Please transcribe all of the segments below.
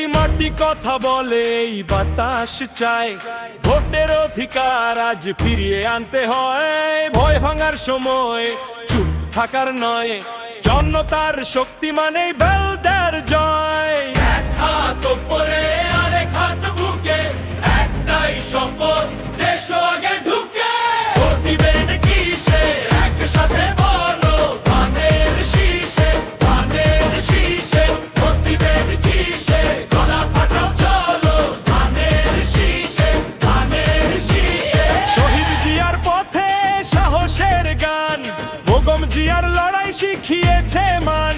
যদি কথা বলে, এই বাতাস চায় ভোটের অধিকার আজ ফিরিয়ে আনতে হয়। ভয় ভাঙার সময় চুপ থাকার নয়। জনতার শক্তি মানেই বেলদার জয়। হাত গান। ভোগম জিয়ার লড়াই শিখিয়েছে মান।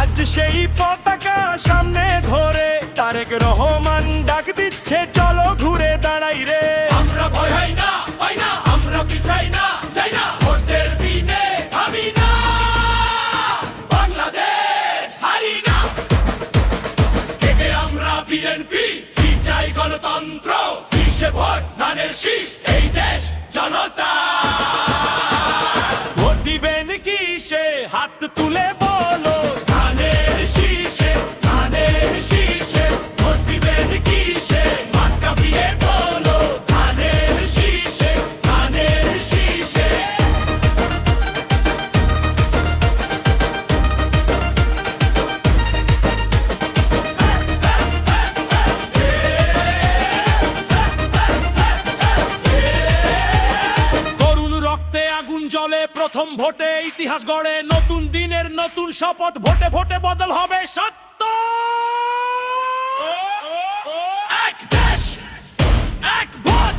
আজ সেই পতাকা সামনে ধরে, তারেক রহমান ডাক দিচ্ছে, চলো ঘুরে দাঁড়াই রে। আমরা ভয় হয় না হয় না, আমরা পিছাই না, চাই না, ভোটের দিনে থামি না। বাংলাদেশ হারি না। থেকে আমরা বিএনপি, কি চাই গণতন্ত্র কিসে ভোট? জ্বলে প্রথম ভোটে ইতিহাস গড়ে, নতুন দিনের নতুন শপথ ভোটে ভোটে বদল হবে সত্য। এক দেশ, এক ভোট,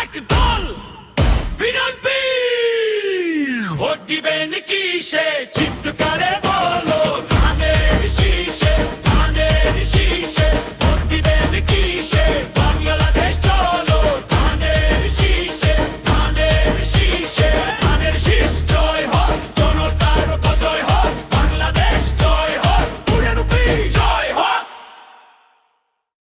এক দল ভোট দিবেন কিসে